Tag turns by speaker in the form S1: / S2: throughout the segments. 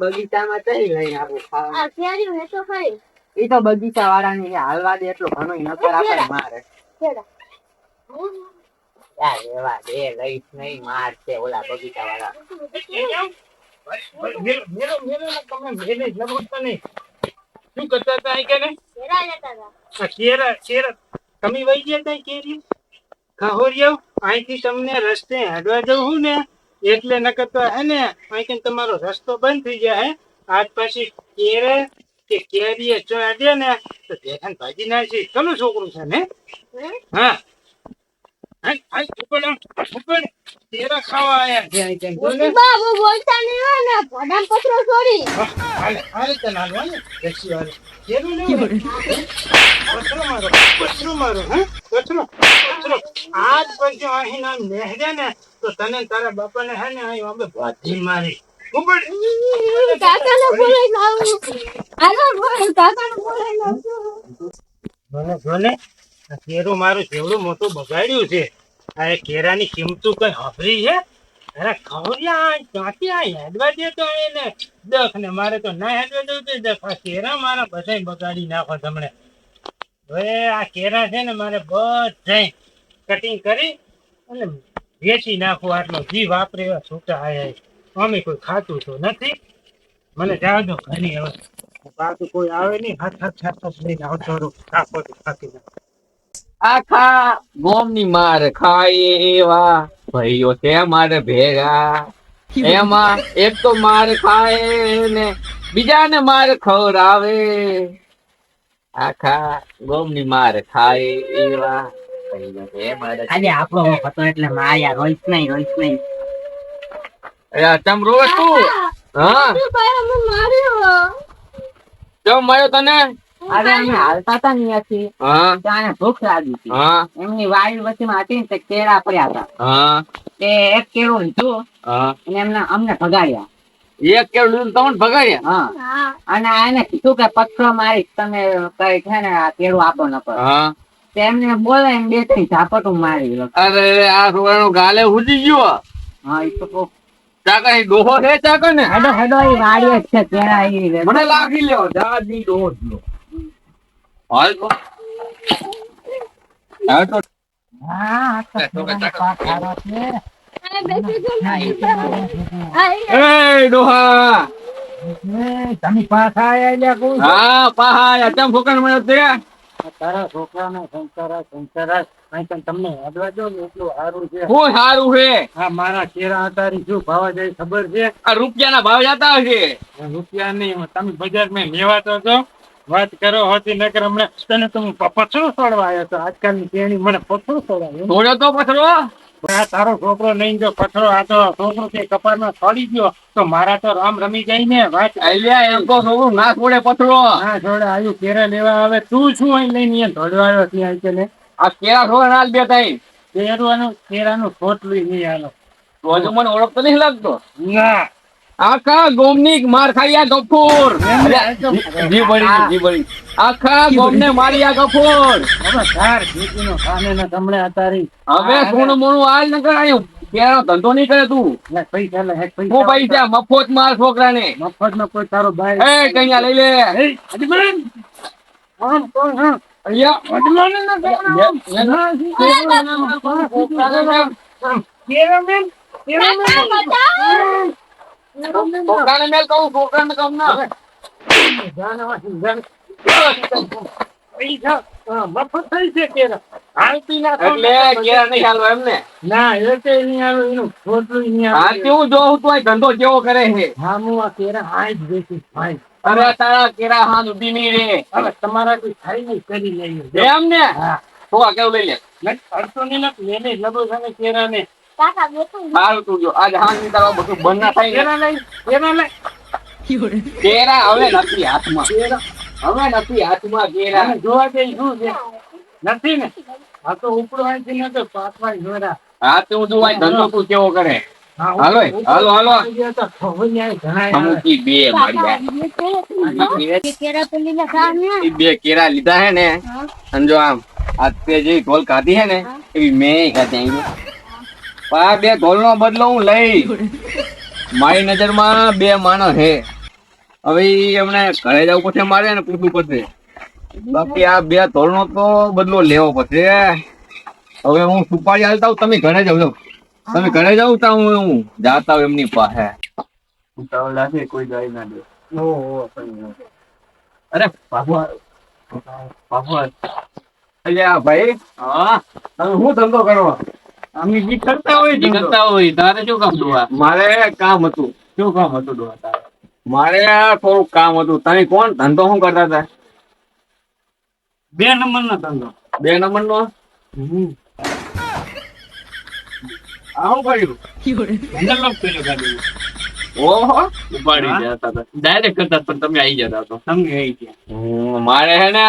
S1: બગીચામાં કઈ લઈને આવું ખાવાનું.
S2: આ કેરી હે તો ખરી
S1: એ તો બગીચા વાળાને હાલવા દે એટલો ઘણો નકર આપણે મારે. એવા દે લઈશ નહીં મારશે ઓલા બગીચા વાળા
S3: મેલો મેલો મેલો ને તમે જ લગોટતા નહીં. શું કરતા હતા કે ને
S2: કેરા લેતા હતા.
S3: કેરા કેરા તમે વહી ગયા તા કેરી ખહોરિયો અહીંથી તમને રસ્તે હાડવા જવું ને એટલે નકર કરતા હે ને અહીંથી તમારો રસ્તો બંધ થઈ જાય હે. આજ પછી કેરે કે કેરીએ ચડે ને તો દેખાન ભાજી નાખી કનું છોકરું છે ને.
S2: હે? બાબુ બોલતા નહીં ને. ભડામ પથરો છોડી.
S3: હાલે, હાલે તને હાલવા ને, હાલે. કેરું લેવું ને? પથરો મારો, પથરો મારો, હે? પથરો, પથરો. આજ પછી અહીં ના નેહરે ને તો તને તારા બાપાને હે ને અહીં અમે બાધી મારી.
S2: કાકાને બોલાઈ લાવું. બોલ કાકાને બોલાઈ લાવું
S3: જોને, આ કેરું મારું જેવડું મોટું બગાડ્યું છે. આ કેરાની કિંમતું કઈ હફરી છે? અરે ખવડિયા ક્યાંથી આ હેડવા દે તો એને? દખ ને મારે તો ના હેડવા દઉં તો દખ. આ કેરા મારા બધાય બગાડી નાખો તમને. હવે આ કેરા છે ને મારે બધાય કટિંગ કરી અને વેચી નાખું. આટલો જી વાપરે એવા છૂટા છે. અમે કોઈ ખાતું તો નથી? મને જાવ દો ઘણી હવે પાછું કોઈ આવે નહીં. હાથ હાથ હાથ લઈને આવતો કાપો તો કાપી નાખો.
S4: આખા ગોમની માર ખાય એવા ભાઈઓ છે મારે ભેગા. એમાં એક તો માર ખાય ને બીજાને માર ખવડાવે. આખા ગોમની માર ખાય એવા ભાઈઓ
S1: આજે આપણો હતો એટલે માયા રોઈશ નહીં રોઈશ નહીં.
S4: અરે ચમ રોવે તું હા?
S2: ભાઈ અમે માર્યો
S4: માર્યો તને?
S1: અરે અમે હાલતા હતા ને અહીંયાથી ત્યાં ભૂખ લાગી હતી. એમની વાડી વચ્ચેમાં હતી ને કેળા પડ્યા હતા. તે એક કેળું લીધું અને એમને અમને ભગાડ્યા.
S4: એક કેળ લીધું તમને ભગાડ્યા?
S1: હા.
S2: હા.
S1: અને એને કીધું કે પથરો મારીશ તમે કઈ છે ને આ કેળું આપો ન
S4: હા.
S1: તેમને બોલે એમ બે ત્રણ ઝાપટું મારી.
S4: અરે આ છોકરાનો ગાલે ઉડી ગયો.
S1: હા એ તો.
S4: ચાકર ડોહો છે ચાકર ને?
S1: હેડો હેડો એ વાડી જ છે કેળા એ
S4: મને લાગી લ્યો દાદી ડોહો જ લો હાલ તો.
S1: હા તો હા, તો મારે છે.
S4: એ ડોહા.
S3: એ, તમે પાછા કહું છું.
S4: હા પાહા ચમ ફોકણ મળ્યો તે?
S3: તારા છોકરાને સંસારા સંસારા અહીં તમને હેડવા દો ને એટલું સારું છે.
S4: હું સારું છે.
S3: હા મારા કેરા અતારી શું ભાવ જાય ખબર છે?
S4: આ રૂપિયાના ભાવ જતા હશે.
S3: રૂપિયા નહીં તમે બજારમાં લેવા તો છો? વાત કરો હોતી નકર હમણાં તને તો હું પથરો છોડવા આવ્યો હતો આજકાલની કેણી મને પથરો છોડાવ્યો
S4: છોડ્યો તો પથરો?
S3: આ તારો છોકરો નહીં જો પથરો આ તો છોકરો કે કપારમાં છોડી ગયો. તો મારા તો રામ રમી જાય ને વાત
S4: અલ્યા એમ તો છોકરો ના છોડે પથરો.
S3: હા છોડે આવ્યું કેરા લેવા આવે તું શું અહીં લઈને અહીંયા દોડવા આવ્યો ત્યાં છે ને
S4: આ કેરા છોડે ના બે થાય
S3: કેરવાનું કેરાનું ખોટલું નહીં આલો
S4: તો હજુ મને ઓળખતો નહીં લાગતો?
S3: ના.
S4: આખા ગોમની માર ખાઈ આ ગફૂર જી બળી જી બળી આખા ગોમને મારી આ ગફૂર
S3: હવે ધાર ખેતીનો ખાને ને તમને અતારી
S4: હવે સોનું મોણું હાલ ન કરાયું કેળો ધંધો નહીં કરે તું
S3: પૈસા લે હેક
S4: હું પૈસા મફત માર છોકરાને
S3: મફત નો કોઈ તારો ભાઈ
S4: એ કઈયા લઈ લે
S3: અજમાન! કોણ, હા?
S4: અહીંયા
S3: અજમાન ને કેરામેન.
S4: છોકરાને મેલ કહું છોકરાને કમ ના.
S3: જાન આવા, જાન. પૈસા, હા, મફત થઈ છે કેરા. હાલતી ના
S4: એટલે કેળા નહીં હાલવા એમને
S3: ના? એ કે નહીં આવે એનું ખોટલું નહીં
S4: હા
S3: આવે
S4: જોઉં તું ધંધો કેવો કરે છે?
S3: હા હું આ કેરા હાઈ જ બેસીશ હાઈ
S4: અરે તારા કેરા હાથ ઊભી નહીં રે.
S3: હવે તમારા કોઈ થાય નહીં કરી લઈએ.
S4: એમ ને?
S3: હા.
S4: છોકરા કેવું લઈ લે?
S3: નથી અડતો નહીં નથી એને લબો છે કેરા ને
S4: સારું તું જો. આજ હાથની તારા બધું બંધ ના થાય ને.
S3: કેરા લઈ કેરા લઈ.
S4: કેળા હવે નથી હાથમાં.
S3: કેરા
S4: હવે નથી હાથમાં કેળા
S3: અને જોવા જઈ શું છે? નથી ને? આ તો ઉપરો અહીંથી ન તો પાછવા જોરા
S4: હા તું જો આ ધંધો તું કેવો કરે? હાલો હાલો હાલો.
S1: તો ખવૈયા ઘણા આવે.
S4: અમુકી બે મારી
S2: કેરા પેલી ના કામ
S4: એ બે કેરા લીધા હે ને. અને જો આમ આ તે જે ઢોલ કાઢી હે ને એવી મેં કાઢી આવી પણ આ બે ઢોલનો બદલો હું લઈ. મારી નજરમાં બે માણસ હે હવે એમને ઘરે જવું પડશે મારે ને પૂછવું પડશે. બાકી આ બે ઢોલ નો તો બદલો લેવો પડશે. હવે હું સુપારી હાલતા હું તમે ઘરે જાવ તમે ઘરે જાવ તા હું હું જાતા હું એમની પાસે. કોઈ જાય ના દે. અરે બાબુ બાબુ અલ્યા ભાઈ હા? તમે શું ધંધો કરો? અમે જી કરતા હોય કરતા હોય તારે શું કામ દોવા? મારે કામ હતું. શું કામ હતું દોવા તારે? મારે થોડું કામ હતું. તમે કોણ? ધંધો શું કરતા હતા?
S3: બે નંબર નો ધંધો.
S4: બે નંબર નો આવું કર્યું?
S3: ધંધો કર્યો ગાડી
S4: ઓહો. ઉપાડી જતા હતા. ડાયરેક્ટ કરતા પણ તમે આવી જતા તો
S3: તમે આવી ગયા
S4: મારે હે ને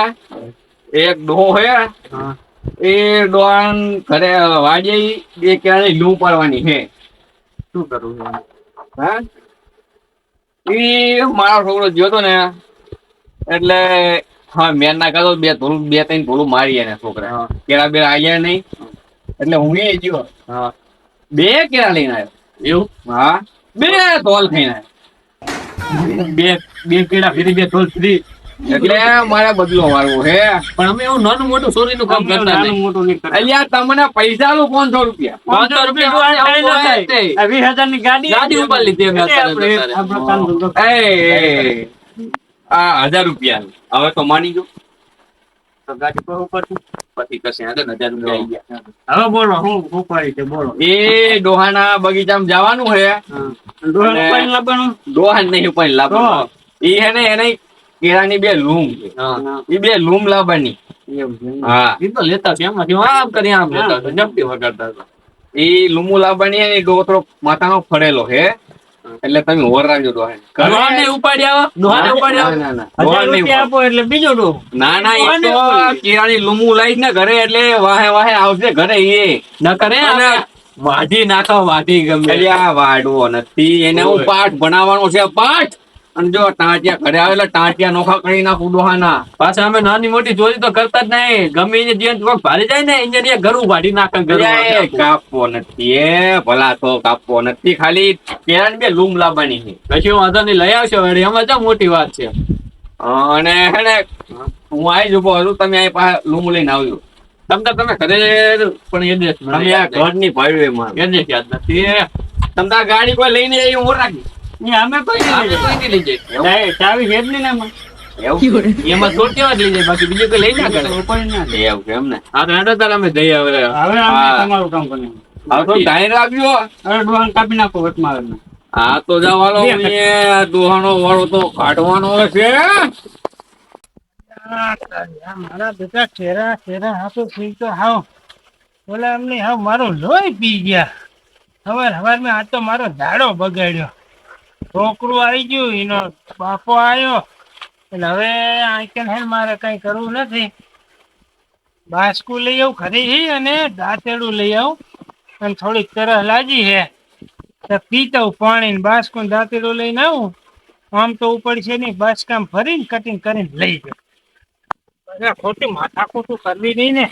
S4: એક હે.
S3: હા.
S4: એ ડોન ઘરે વાજે એ ક્યારે લૂ પાડવાની છે
S3: શું કરવું છે
S4: હા? એ મારો છોકરો જ્યો તો ને એટલે હા મેં ના કહો બે થોડું બે ત્રણ થોડું મારી એને છોકરા કેળા બે આવ્યા નહીં. એટલે હું એ ગયો.
S3: હા.
S4: બે કેળા લઈને આવ્યો
S3: એવું?
S4: હા. બે તોલ થઈને આવ્યો.
S3: બે બે કેળા ફરી બે તોલ ફ્રી
S4: એટલે મારે બદલો મારવો હે.
S3: પણ અમે એવું નાનું મોટું ચોરીનું કામ કરતા નાનું મોટું નહીં કરતા.
S4: અલ્યા તમને પૈસા નું પાંચસો રૂપિયા.
S3: પાંચસો રૂપિયા ન વીસ હજારની ગાડી
S4: ગાડી ઉપર લીધી અમે આ હજાર રૂપિયા. હવે તો માની જો
S3: તો ગાડી પર ઉપર
S4: પછી કશે હજાર રૂપિયા
S3: હવે બોલો હું હું છે બોલો.
S4: એ ડોહાના બગીચામાં જવાનું હે.
S3: હા. ડોહા
S4: અને-
S3: લાવવાનું?
S4: પણ લાવવાનો. એ હે ને એને કેળાની બે લૂમ. છે એ બે લૂમ લાવવાની. હા.
S3: એ તો લેતા છે એમાંથી આમ કરી આમ લેતા હતા. જપ્તી વગાડતા હતા.
S4: એ લૂમુ લાવવાની એ ગોત્રો માથાનો ફરેલો હે. એટલે તમે
S3: આવો દોહાને. ઉપાડી આવો
S4: ના, ના, ના.
S3: હજાર આપો એટલે બીજો ડોહો
S4: ના ના એ તો. કેળાની લૂમુ લાવીશ ને ઘરે એટલે વાહે વાહે આવશે ઘરે એ.
S3: ન કરે
S4: અને
S3: વાઢી નાખો વાઢી ગમે.
S4: આ વાડવો નથી. એને હું. પાઠ ભણાવવાનો છે પાઠ. અને જો ટાંટિયા ઘરે આવેલા ટાંટિયા નોખા કરી નાખું ડોહાના.
S3: પાછા અમે નાની મોટી ચોરી તો કરતા જ નહીં. ગમે એને જે કોક ભારી જાય ને એને ઘર ઉભાડી નાખે ઘર
S4: કાપવો નથી એ ભલા તો કાપવો નથી. ખાલી કેળાની બે લૂમ લાવવાની છે.
S3: પછી વાંધો નહીં લઈ આવશો વળી. એમાં તો મોટી વાત છે?
S4: અને હે ને હું આવી જ ઊભો હતું તમે અહીં પાસે લૂમ લઈને આવ્યો
S3: તમ તમે ઘરે પણ એડ્રેસ
S4: તમે ઘરની એમાં.
S3: એડ્રેસ યાદ નથી
S4: તમે ગાડી કોઈ લઈને આવી હું રાખી
S3: એ અમે કોઈ નહીં
S4: લઈ જાય
S3: જાય ચાવી છે જ નહીં એમાં. એમાં છોડ જ લઈ જાય બાકી બીજું કઈ લઈ ના કરે.
S4: એમ ને?
S3: હા તો હેડો તાર અમે જઈએ હવે હવે તમારું કામ કરીએ.
S4: હવે તો ટાઈમ
S3: ડોહાને કાપી નાખો વચમાં
S4: હા તો જવાનો દોહાનો વાળો તો કાઢવાનો છે.
S3: મારા બેટા ચહેરા ચહેરા હાથો થઈ તો હાવ. ઓલા એમને હાવ મારું લોહી પી ગયા. હવાર હવાર મેં આ તો મારો દાડો બગાડ્યો. છોકરું આવી ગયું, એનો બાપો આવ્યો. એટલે હવે આઈકન હે મારે કઈ કરવું નથી. બાસ્કુ લઈ આવું ખરી છે અને દાંતેડું લઈ આવું. અને થોડીક તરસ લાગી છે તો પીતા પાણી ને બાસ્કુ દાંતેડું લઈને આવું. આમ તો ઉપડશે નહીં બાસકામ ફરીને કટિંગ કરીને લઈ જાઉં અરે ખોટી માથા ખોટું કરવી નહીં ને.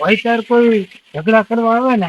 S3: હોય ત્યારે કોઈ ઝઘડા કરવા આવે ને.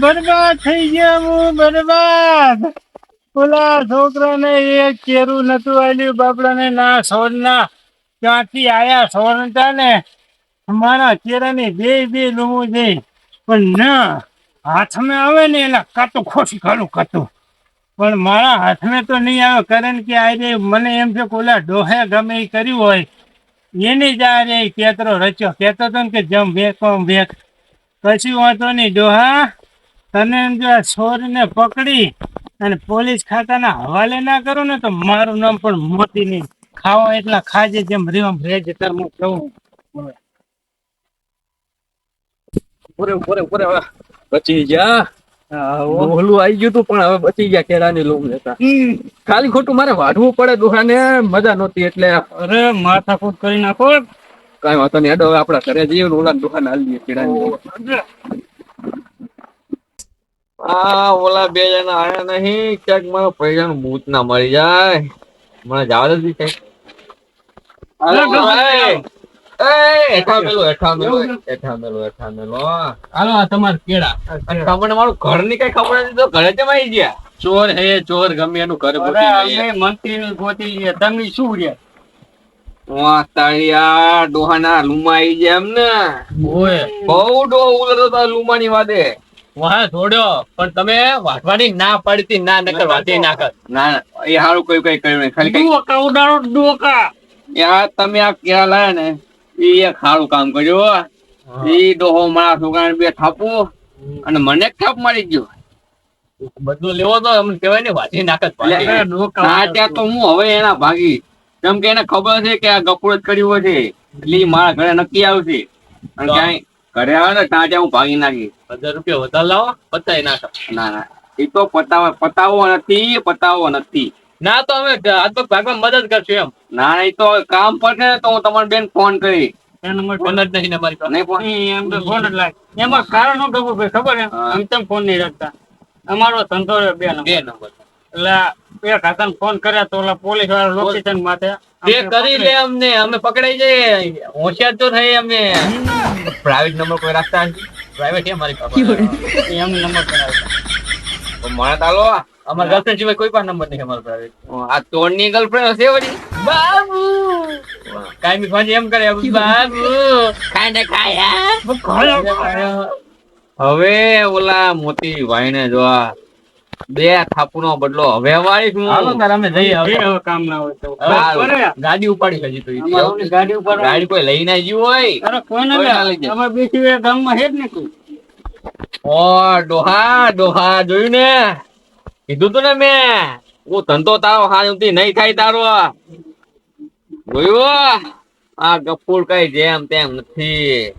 S3: બરબાદ થઈ ગયા હું, બરબાદ. ઓલા છોકરાને એક કેરું નતું આલ્યું બાપડાને ના, સોરના. ત્યાંથી આયા સોરતા ને મારા કેરાની બે બે લૂમું જઈ પણ ના, હાથમાં આવે ને એના કાતું ખોસી ખાલું કાતું પણ મારા હાથમાં તો નહીં આવે, કારણ કે આજે મને એમ છે કે ઓલા ડોહે ગમે એ કર્યું હોય. એની જ આ રે કેતરો રચ્યો. કહેતો હતો ને કે જમ વેક વેક. પછી વાંધો નહીં ડોહા. તને જો આ છોરીને પકડી અને પોલીસ ખાતાના હવાલે ના કરો ને તો મારું નામ પણ મોતી નહીં. ખાવા એટલા ખાજે જેમ રેમ રેજ તાર હું કહું
S4: પૂરે પૂરે પૂરે હવે બચી ગયા. ઓલું આવી ગયું તું પણ હવે બચી ગયા કેળાની લૂમ લેતા. ખાલી ખોટું મારે વાઢવું પડે દુહાને મજા નહોતી એટલે.
S3: અરે માથાકૂટ કરી નાખો.
S4: કઈ વાંધો નહીં. હેડો આપડા ઘરે જઈએ ને ઓલા દુકાન હાલ દઈએ પીડા. આ ઓલા બે જણા આયા નહીં. ક્યાંક મારા પૈસાનું ભૂત ના મળી જાય. મને જવા દે દી કઈ ની
S3: ચોર હે ચોર ગમે એનું ઘર. મંત્રી ગોતી લઈએ. તમે શું રહ્યા?
S4: તાળિયા ડોહાના લુમા આવી ગયા એમ ને.
S3: ઓય.
S4: બહુ ડોહો ઉલરતો હતો લુમાની વાદે
S3: વાહ થોડ્યો પણ તમે વાટવાની ના પાડતી ના નકર વાટી નાખત.
S4: ના ના. એ હારું કઈ કઈ કર્યું નહીં. ખાલી
S3: ડોકા ઉડાડો ડોકા
S4: યાર તમે આ કેળા લાયા ને? એ એક સારું કામ કર્યું એ ડોહો મારા છોકરાને બે થાપો અને મને થાપ મારી ગયો.
S3: બધું લેવો તો અમને કહેવાય ને વાંચી નાખત
S4: તો હું હવે એના ભાગી. કેમ કે એને ખબર છે કે આ ગપુર જ કર્યું છે એટલે મારા ઘરે નક્કી આવશે. અને ક્યાંય ઘરે આવે ને ત્યાં હું ભાગી નાખી
S3: હજાર રૂપિયા વધારે લાવો પતાવી નાખો.
S4: ના ના. એ તો પતાવ પતાવો નથી પતાવો નથી.
S3: ના તો અમે હાથ પગ ભાગમાં મદદ કરશું એમ.
S4: ના ના એ તો કામ પડશે છે તો હું તમારી બેન ફોન કરી
S3: ફોન જ નહીં અમારી પાસે.
S4: નહીં ફોન?
S3: એમ તો ફોન જ લાગે. એમાં કારણ ખબર. આમ તેમ ફોન નહીં રાખતા. અમારો ધંધો બે નંબર. બે નંબર. એટલે બે ખાતાને ફોન કર્યા તો ઓલા પોલીસવાળા લોકેશન માટે
S4: તે કરી લે અમને અમે પકડાઈ જઈએ. હોશિયાર તો થઈ અમે. પ્રાઇવેટ નંબર કોઈ રાખતા નથી?
S3: પ્રાઇવેટ છે મારી પાસે. એમ? નંબર કરાવતા
S4: મને તાલો
S3: અમારા ગર્લફ્રેન્ડ સિવાય કોઈ પણ નંબર નહીં અમારો પ્રાઇવેટ
S4: આ તોડની ગર્લફ્રેન્ડ હશે વળી.
S3: બાબુ! કાયમી ફોન એમ કરે? બાબુ! ખાને ખાયા
S4: હવે ઓલા મોતી ભાઈને જોવા આ બે થાપુનો બદલો. વ્યવહારિક
S3: હાલો તાર અમે જઈએ હવે. હવે કામ ના હોય તો. ગાડી ઉપાડી હજી તો ગાડી ઉપાડવા
S4: ગાડી કોઈ હોય.
S3: અરે કોઈ
S4: ના લઈ
S3: અમે બીજી ગામમાં હે જ ને કોઈ.
S4: ઓ ડોહા ડોહા જોયું ને? કીધું તું ને મેં. હું ધંધો તારો હાજુથી નહીં થાય તારો. જોયું આ ગફુર કઈ જેમ તેમ નથી.